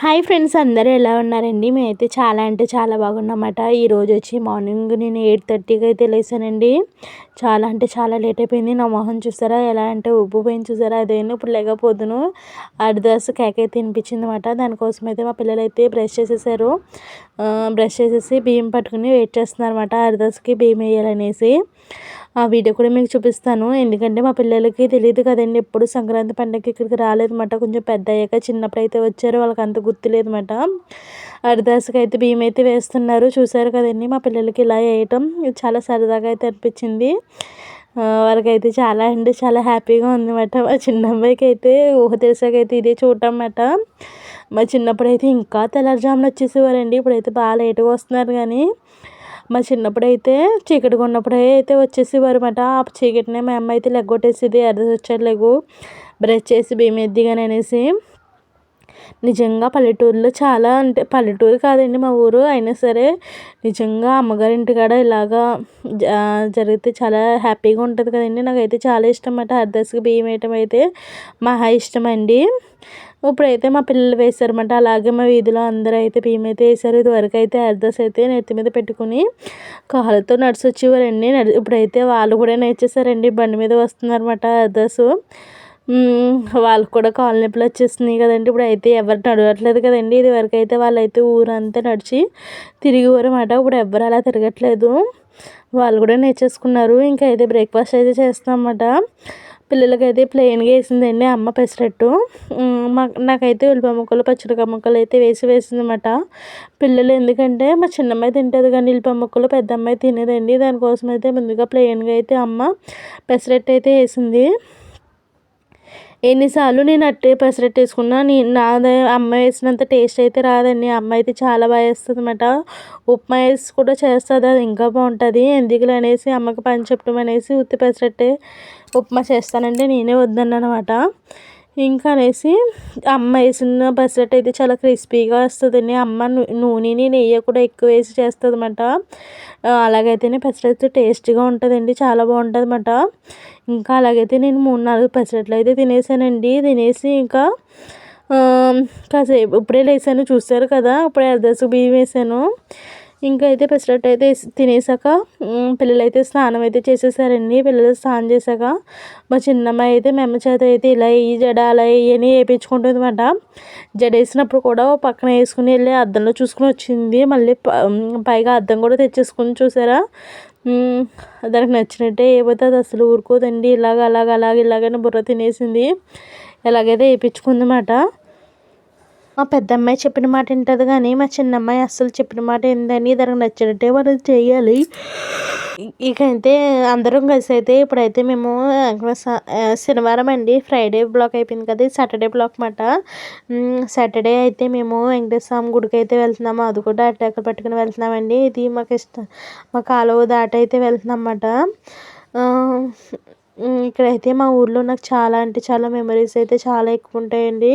Hi friends అందరూ ఎలా ఉన్నారండి? మేమైతే చాలా అంటే చాలా బాగున్నామట. ఈరోజు వచ్చి మార్నింగ్ నేను ఎయిట్ థర్టీకి అయితే లేసానండి. చాలా అంటే చాలా లేట్ అయిపోయింది. నా మొహం చూసారా? ఎలా అంటే ఉబ్బిపోయింది చూసారా? అదేను ఇప్పుడు లేకపోదును. అర్ధాస్ కేక్ అయితే తినిపించింది అనమాట దానికోసం అయితే మా పిల్లలు అయితే బ్రష్ చేసేసారు. బ్రష్ చేసేసి బియ్యం పట్టుకుని వెయిట్ చేస్తున్నారు అనమాట అర్ధాస్కి బియ్యం వేయాలనేసి. ఆ వీడియో కూడా మీకు చూపిస్తాను. ఎందుకంటే మా పిల్లలకి తెలియదు కదండి. ఎప్పుడు సంక్రాంతి పండగ ఇక్కడికి రాలేదన్నమాట. కొంచెం పెద్ద అయ్యాక చిన్నప్పుడు అయితే వచ్చారు. వాళ్ళకి అంత గుర్తులేదన్నమాట అరదాసుకి అయితే బియ్యం అయితే వేస్తున్నారు. చూసారు కదండి మా పిల్లలకి ఇలా వేయటం చాలా సరదాగా అయితే అనిపించింది. వాళ్ళకైతే చాలా అంటే చాలా హ్యాపీగా ఉందన్నమాట. మా చిన్న అమ్మాయికి అయితే ఊహ తెలిసాకైతే ఇదే చూడటం అన్నమాట మా చిన్నప్పుడు అయితే ఇంకా తెల్లారుజామున వచ్చేసేవారండి. ఇప్పుడైతే బాగా లేటుగా వస్తున్నారు కానీ మా చిన్నప్పుడైతే చీకటిగా ఉన్నప్పుడే అయితే వచ్చేసేవారు అనమాట ఆ చీకటినే మా అమ్మ అయితే లెగ్గొట్టేసేది అర్థం వచ్చారు లెగ్గు బ్రష్ చేసి భీమెద్దిగాని అనేసి. నిజంగా పల్లెటూరులో చాలా అంటే పల్లెటూరు కాదండి మా ఊరు అయినా సరే నిజంగా అమ్మగారింటి కాడ ఇలాగా జరిగితే చాలా హ్యాపీగా ఉంటుంది కదండి. నాకైతే చాలా ఇష్టం అన్నమాట. అర్ధస్కి బియ్యం వేయటం అయితే మహా ఇష్టం అండి. ఇప్పుడైతే మా పిల్లలు వేశారన్నమాట. అలాగే మా వీధిలో అందరూ అయితే భీమైతే అయితే వేశారు. ఇదివరకు అయితే అర్ధస్ అయితే నెత్తి మీద పెట్టుకుని కాళ్ళతో నడిచి వచ్చేవారండి. ఇప్పుడైతే వాళ్ళు కూడా నేర్చేసారండి బండి మీద వస్తున్నారన్నమాట అర్ధస్ వాళ్ళకు కూడా కాళ్ళ నొప్పులు వచ్చేస్తున్నాయి కదండి. ఇప్పుడు అయితే ఎవరు నడవట్లేదు కదండి. ఇది వరకు అయితే వాళ్ళైతే ఊరంతా నడిచి తిరిగివారన్నమాట. ఇప్పుడు ఎవ్వరు అలా తిరగట్లేదు. వాళ్ళు కూడా నేర్చేసుకున్నారు. ఇంకా అయితే బ్రేక్ఫాస్ట్ అయితే చేస్తాం పిల్లలకైతే ప్లెయిన్గా వేసిందండి అమ్మ పెసరట్టు. నాకైతే ఉల్లిపాయ ముక్కలు పచ్చిమిరపకాయ ముక్కలు అయితే వేసి వేసిందన్నమాట. పిల్లలు ఎందుకంటే మా చిన్నమ్మాయి తింటుంది కానీ ఉల్లిపాయ ముక్కలు పెద్ద అమ్మాయి తినేదండి. దానికోసం అయితే ముందుగా ప్లెయిన్గా అయితే అమ్మ పెసరట్టు అయితే వేసింది. ఎన్నిసార్లు నేను అట్టే పెసరట్టు వేసుకున్నా నీ నాదే అమ్మ వేసినంత టేస్ట్ అయితే రాదండి. అమ్మ అయితే చాలా బాగా వేస్తుంది అనమాట ఉప్మా వేసి కూడా చేస్తుంది అది ఇంకా బాగుంటుంది. ఎందుకులే అనేసి అమ్మకి పని చెప్పడం అనేసి ఉత్తి పెసరట్టే ఉప్మా చేస్తానంటే నేనే వద్దన్నమాట ఇంకా అనేసి అమ్మ వేసిన పెసరట్టు అయితే చాలా క్రిస్పీగా వస్తుందండి. అమ్మ నూనెని నెయ్యి కూడా ఎక్కువ వేసి చేస్తుంది అనమాట అలాగైతేనే పెసరెట్ టేస్టీగా ఉంటుందండి చాలా బాగుంటుంది అనమాట ఇంకా అలాగైతే నేను మూడు నాలుగు పెసరెట్లు అయితే తినేసానండి. తినేసి ఇంకా కాసేపు ఇప్పుడే లేసాను చూసారు కదా ఇప్పుడే అర్ధసు బియ్యం వేసాను. ఇంకా అయితే పెసరట్టు అయితే తినేసాక పిల్లలు అయితే స్నానం అయితే చేసేసారండి. పిల్లలు స్నానం చేశాక మా చిన్నమ్మాయి అయితే మెమ్మ చేత అయితే ఇలా ఈ జడ అలా అని వేయించుకుంటుంది అనమాట జడ వేసినప్పుడు కూడా పక్కన వేసుకుని వెళ్ళి అద్దంలో చూసుకుని వచ్చింది. మళ్ళీ పైగా అద్దం కూడా తెచ్చేసుకుని చూసారా? దానికి నచ్చినట్టే ఏపోతే అది అసలు ఊరుకోదండి. ఇలాగ అలాగ అలాగ ఇలాగని బుర్ర తినేసింది. ఎలాగైతే వేయించుకుందన్నమాట మా పెద్ద అమ్మాయి చెప్పిన మాట వింటుంది కానీ మా చిన్న అమ్మాయి అస్సలు చెప్పిన మాట ఏందని దానికి నచ్చినట్టే మనం చేయాలి. ఇక అయితే అందరం కలిసి అయితే ఇప్పుడైతే మేము శనివారం అండి. ఫ్రైడే బ్లాక్ అయిపోయింది కదా సాటర్డే బ్లాక్ మాట సాటర్డే అయితే మేము వెంకటేశ్వర స్వామి గుడికి అయితే వెళ్తున్నాము. అది కూడా అటాకలు పట్టుకుని వెళ్తున్నామండి. ఇది మాకు ఇష్టం మా కాలువ దాట అయితే వెళ్తున్నాం అన్నమాట. ఇక్కడైతే మా ఊర్లో నాకు చాలా అంటే చాలా మెమరీస్ అయితే చాలా ఎక్కువ ఉంటాయండి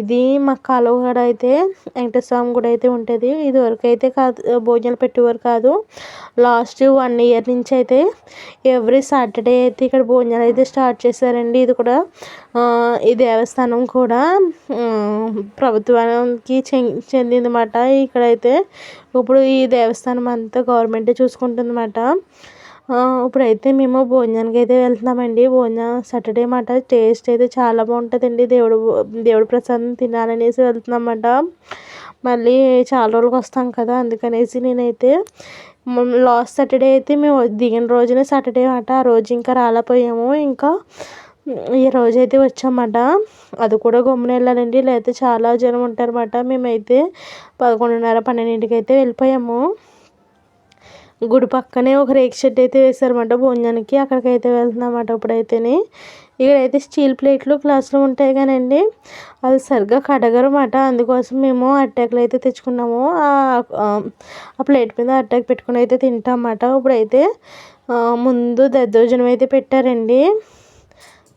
ఇది మా కాలువగడ అయితే వెంకటేశ్వర స్వామి గుడి అయితే ఉంటుంది. ఇదివరకు అయితే కాదు భోజనాలు పెట్టేవారు కాదు. లాస్ట్ వన్ ఇయర్ నుంచి అయితే ఎవ్రీ సాటర్డే అయితే ఇక్కడ భోజనాలు అయితే స్టార్ట్ చేశారండి. ఇది కూడా ఈ దేవస్థానం కూడా ప్రభుత్వానికి చెందిందన్నమాట. ఇక్కడైతే ఇప్పుడు ఈ దేవస్థానం అంతా గవర్నమెంటే చూసుకుంటుంది అన్నమాట ఇప్పుడైతే మేము భోజనానికి అయితే వెళ్తున్నామండి. భోజనం సాటర్డే మాట. టేస్ట్ అయితే చాలా బాగుంటుందండి. దేవుడు దేవుడు ప్రసాదం తినాలనేసి వెళ్తున్నామన్నమాట మళ్ళీ చాలా రోజులకు వస్తాం కదా అందుకనేసి నేనైతే లాస్ట్ సాటర్డే అయితే మేము దిగిన రోజునే సాటర్డే మాట. ఆ రోజు ఇంకా రాలేకపోయాము. ఇంకా ఈ రోజు అయితే వచ్చామన్నమాట అది కూడా గమ్మున వెళ్ళాలండి. లేకపోతే చాలా జనం ఉంటారన్నమాట మేమైతే పదకొండున్నర పన్నెండింటికి అయితే వెళ్ళిపోయాము. గుడి పక్కనే ఒక రేకు షెడ్ అయితే వేశారన్నమాట భోజనానికి. అక్కడికైతే వెళ్తున్నామాట వెళ్తున్నామన్నమాట ఇప్పుడైతేనే. ఇక్కడైతే స్టీల్ ప్లేట్లు గ్లాసులు ఉంటాయి కానండి. అది సరిగ్గా కడగరన్నమాట అందుకోసం మేము అట్టాకులు అయితే తెచ్చుకున్నాము. ఆ ప్లేట్ మీద అట్టాకు పెట్టుకుని అయితే తింటాం అన్నమాట ఇప్పుడైతే ముందు దద్దోజనం అయితే పెట్టారండి.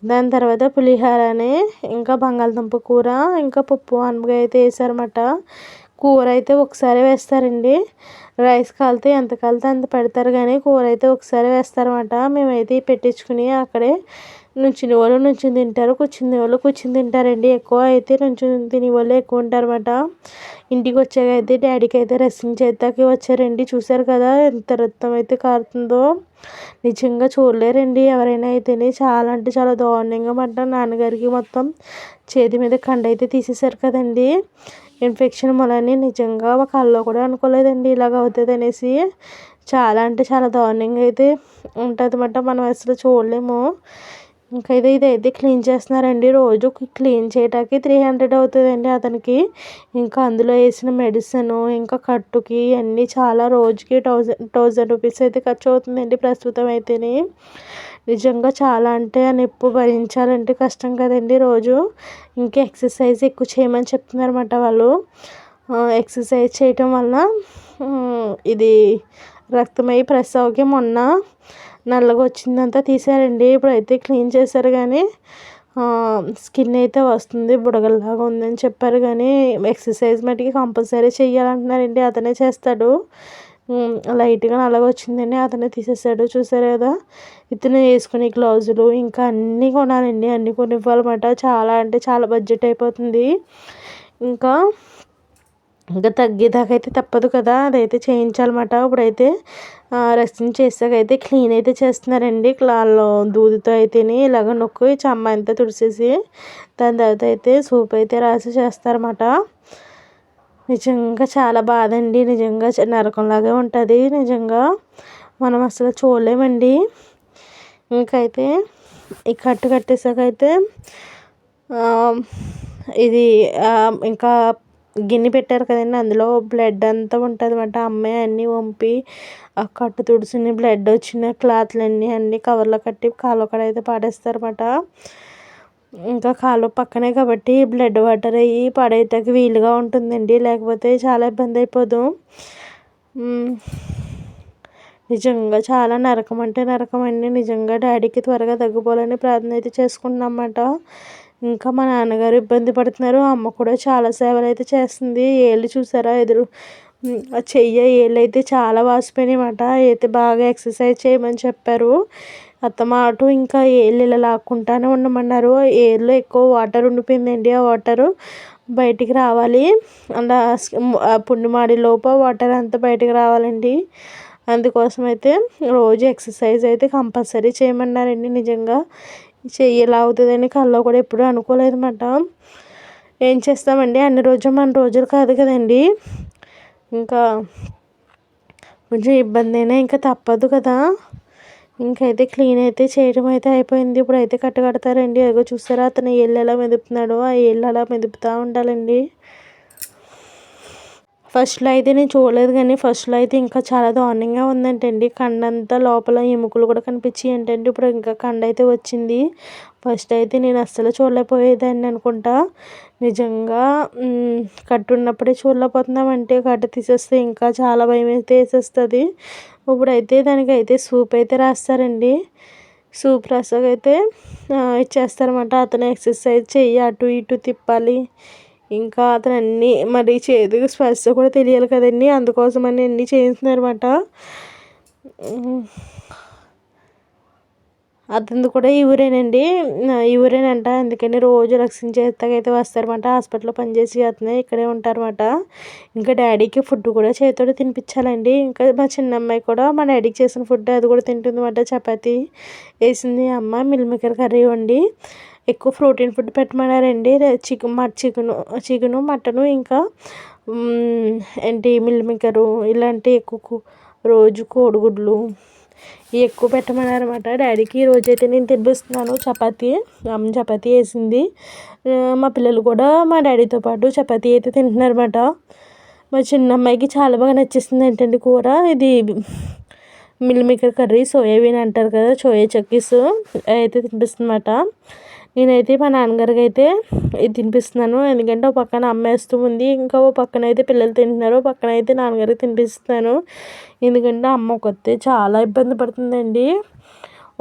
దాని తర్వాత పులిహోరని ఇంకా బంగాళదుంప కూర ఇంకా పప్పు అనపకాయ అయితే వేసారన్నమాట కూర అయితే ఒకసారి వేస్తారండి. రైస్ కాలితే ఎంత కాలితే అంత పెడతారు కానీ కూర అయితే ఒకసారి వేస్తారన్నమాట. మేమైతే పెట్టించుకుని అక్కడే నుంచుని వాళ్ళు నుంచుని తింటారు కూర్చుని వాళ్ళు కూర్చుని తింటారండి. ఎక్కువ అయితే నుంచుని తినే వాళ్ళు ఎక్కువ ఉంటారు అనమాట ఇంటికి వచ్చాక అయితే డాడీకి అయితే రెస్టింగ్ చేద్దాకి వచ్చారండి. చూసారు కదా ఎంత రక్తం అయితే కారుతుందో. నిజంగా చూడలేరండి. ఎవరైనా అయితేనే చాలా అంటే చాలా దారుణంగా మాట నాన్నగారికి మొత్తం చేతి మీద కండ అయితే తీసేశారు కదండి. ఇన్ఫెక్షన్ మొలని నిజంగా ఒక కళ్ళలో కూడా అనుకోలేదండి ఇలాగ అవుతుంది అనేసి. చాలా అంటే చాలా దారుణంగా అయితే ఉంటుంది అన్నమాట మనం అసలు చూడలేము. ఇంకా ఇది ఇదైతే క్లీన్ చేస్తున్నారండి. రోజు క్లీన్ చేయడానికి త్రీ హండ్రెడ్ అవుతుందండి అతనికి. ఇంకా అందులో వేసిన మెడిసిన్ ఇంకా కట్టుకి అన్నీ చాలా రోజుకి థౌజండ్ థౌజండ్ రూపీస్ అయితే ఖర్చు అవుతుందండి ప్రస్తుతం అయితేనే. నిజంగా చాలా అంటే ఆ నొప్పి భరించాలంటే కష్టం కదండి రోజు. ఇంకా ఎక్సర్సైజ్ ఎక్కువ చేయమని చెప్తున్నారన్నమాట వాళ్ళు. ఎక్సర్సైజ్ చేయటం వల్ల ఇది రక్తమై ప్రెస్ అవుకే మొన్న నల్లగా వచ్చిందంతా తీసారండి. ఇప్పుడైతే క్లీన్ చేశారు కానీ స్కిన్ అయితే వస్తుంది బుడగల్లాగా ఉందని చెప్పారు కానీ ఎక్సర్సైజ్ మటుకి కంపల్సరీ చేయాలంటున్నారండి అతనే చేస్తాడు. లైట్గా నల్లగా వచ్చిందని అతనే తీసేసాడు. చూసారు కదా? ఇతను వేసుకునే గ్లౌజులు ఇంకా అన్నీ కొనాలండి. అన్నీ కొనివ్వాలన్నమాట. చాలా అంటే చాలా బడ్జెట్ అయిపోతుంది. ఇంకా ఇంకా తగ్గేదాకైతే అయితే తప్పదు కదా అదైతే చేయించాలన్నమాట. ఇప్పుడైతే రెస్టింగ్ చేసాకైతే క్లీన్ అయితే చేస్తున్నారండి. వాళ్ళు దూదితో అయితేనే ఇలాగ నొక్కి చమ్మ అంతా తుడిసేసి దాని తర్వాత అయితే సూప్ అయితే రాసి చేస్తారన్నమాట. నిజంగా చాలా బాధ అండి నిజంగా నరకంలాగే ఉంటుంది. నిజంగా మనం అసలు చూడలేమండి. ఇంకైతే ఈ కట్టు కట్టేసాకైతే ఇది ఇంకా గిన్నె పెట్టారు కదండి. అందులో బ్లడ్ అంతా ఉంటుంది అన్నమాట అమ్మాయి అన్నీ వంపి ఆ కట్టు తుడిచిన బ్లడ్ వచ్చిన క్లాత్లన్నీ అన్నీ కవర్లో కట్టి కాలువ కడ అయితే పాడేస్తారన్నమాట. ఇంకా కాలువ పక్కనే కాబట్టి బ్లడ్ వాటర్ అయ్యి పడేయటానికి వీలుగా ఉంటుందండి. లేకపోతే చాలా ఇబ్బంది అయిపోదు. నిజంగా చాలా నరకం అంటే నరకం అండి. నిజంగా డాడీకి త్వరగా తగ్గిపోవాలని ప్రార్థన అయితే చేసుకుంటున్నాం అన్నమాట. ఇంకా మా నాన్నగారు ఇబ్బంది పడుతున్నారు. అమ్మ కూడా చాలా సేవలు అయితే చేస్తుంది. ఏళ్ళు చూసారా? ఎదురు ఆ చెయ్యి ఏళ్ళు అయితే చాలా వాసిపోయినాయి అన్నమాట. అయితే బాగా ఎక్సర్సైజ్ చేయమని చెప్పారు. అత్తమాట ఇంకా ఏళ్ళు ఇలా లాక్కుంటానే ఉండమన్నారు. ఏళ్ళు ఎక్కువ వాటర్ ఉండిపోయిందండి ఆ వాటరు. బయటికి రావాలి. అలా పుండిమాడి లోప వాటర్ అంతా బయటికి రావాలండి. అందుకోసం అయితే రోజు ఎక్సర్సైజ్ అయితే కంపల్సరీ చేయమన్నారండి నిజంగా. చెయ్యి ఎలా అవుతుందని కల్లో కూడా ఎప్పుడూ అనుకోలేదన్నమాట ఏం చేస్తామండి? అన్ని రోజులు మన రోజులు కాదు కదండి. ఇంకా కొంచెం ఇబ్బంది అయినా ఇంకా తప్పదు కదా. ఇంకైతే క్లీన్ అయితే చేయడం అయితే అయిపోయింది. ఇప్పుడు అయితే కట్టగడతారండి అదిగో చూస్తారా అతను ఏళ్ళు ఎలా మెదుపుతున్నాడో ఆ ఏళ్ళు అలా మెదుపుతూ ఉండాలండి. ఫస్ట్లో అయితే నేను చూడలేదు కానీ ఫస్ట్లో అయితే ఇంకా చాలా దారుణంగా ఉందంటండి. కండంతా లోపల ఎముకలు కూడా కనిపించాయి ఏంటంటే ఇప్పుడు ఇంకా కండ అయితే వచ్చింది. ఫస్ట్ అయితే నేను అస్సలు చూడలేకపోయేదాన్ని అనుకుంటా. నిజంగా కట్టున్నప్పుడే చూడలేకపోతున్నామంటే కట్ట తీసేస్తే ఇంకా చాలా భయం అయితే వేసేస్తుంది. ఇప్పుడైతే దానికైతే సూప్ అయితే రాస్తారండి. సూప్ రాసాకైతే ఇచ్చేస్తారన్నమాట. అతను ఎక్సర్సైజ్ చెయ్యి అటు ఇటు తిప్పాలి. ఇంకా అతను అన్నీ మరి చేతికి స్పర్శ కూడా తెలియాలి కదండి. అందుకోసం అని అన్నీ చేయిస్తున్నారు అతను అతనిది కూడా ఈ ఊరేనండి. ఈ ఊరేనంట. అందుకని రోజు రక్షణ చేస్తాకైతే వస్తారన్నమాట. హాస్పిటల్లో పనిచేసి అతనే ఇక్కడే ఉంటారన్నమాట. ఇంకా డాడీకి ఫుడ్ కూడా చేతితో తినిపించాలండి. ఇంకా మా చిన్న అమ్మాయి కూడా మా డాడీకి చేసిన ఫుడ్ అది కూడా తింటుంది అన్నమాట చపాతీ వేసింది అమ్మ మిల్మేకర్ కర్రీ వండి. ఎక్కువ ప్రోటీన్ ఫుడ్ పెట్టమన్నారండి. చికెన్ చికెను చికెను మటను ఇంకా ఏంటి మిల్ మేకరు ఇలాంటి ఎక్కువ రోజు కోడిగుడ్లు ఇవి ఎక్కువ పెట్టమన్నారు అనమాట డాడీకి రోజైతే నేను తినిపిస్తున్నాను. చపాతీ అమ్మ చపాతీ వేసింది. మా పిల్లలు కూడా మా డాడీతో పాటు చపాతీ అయితే తింటున్నారు అనమాట మా చిన్న అమ్మాయికి చాలా బాగా నచ్చేసింది ఏంటండి కూర? ఇది మిల్ మేకర్ కర్రీ సోయాబీన్ అంటారు కదా సోయా చక్కీస్ అయితే తినిపిస్తుంది అనమాట నేనైతే మా నాన్నగారికి అయితే ఇది తినిపిస్తున్నాను. ఎందుకంటే ఒక పక్కన అమ్మేస్తూ ఉంది. ఇంకా ఓ పక్కన అయితే పిల్లలు తింటున్నారు. పక్కన అయితే నాన్నగారికి తినిపిస్తున్నాను. ఎందుకంటే అమ్మ కొత్తే చాలా ఇబ్బంది పడుతుందండి.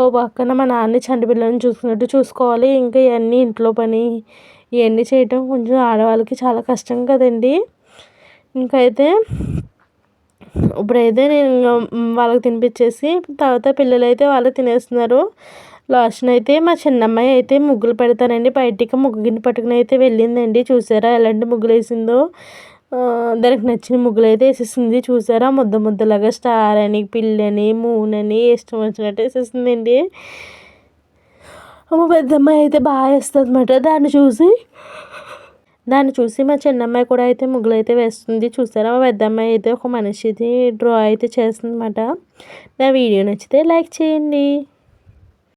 ఓ పక్కన మా నాన్న చంటి పిల్లల్ని చూసుకున్నట్టు చూసుకోవాలి. ఇంకా ఇవన్నీ ఇంట్లో పని ఇవన్నీ చేయటం కొంచెం ఆడవాళ్ళకి చాలా కష్టం కదండి. ఇంకైతే ఇప్పుడైతే నేను వాళ్ళకి తినిపించేసి తర్వాత పిల్లలు అయితే వాళ్ళు తినేస్తున్నారు. లాస్ట్న అయితే మా చిన్నమ్మాయి అయితే ముగ్గులు పెడతానండి. బయటికి ముగ్గు గిన్నె పట్టుకుని అయితే వెళ్ళిందండి. చూసారా ఎలాంటి ముగ్గులు వేసిందో దానికి నచ్చిన ముగ్గులు అయితే వేసేసింది. చూసారా ముద్ద ముద్దలాగా స్టార్ అని పిల్లని మూన్ అని ఇష్టం వచ్చినట్టు వేసేసిందండి. మా పెద్దమ్మాయి అయితే బాగా వేస్తుంది అనమాట దాన్ని చూసి దాన్ని చూసి మా చిన్నమ్మాయి కూడా అయితే ముగ్గులు అయితే వేస్తుంది. చూసారా మా పెద్దమ్మాయి అయితే ఒక మనిషిది డ్రా అయితే చేస్తుంది అనమాట నా వీడియో నచ్చితే లైక్ చేయండి.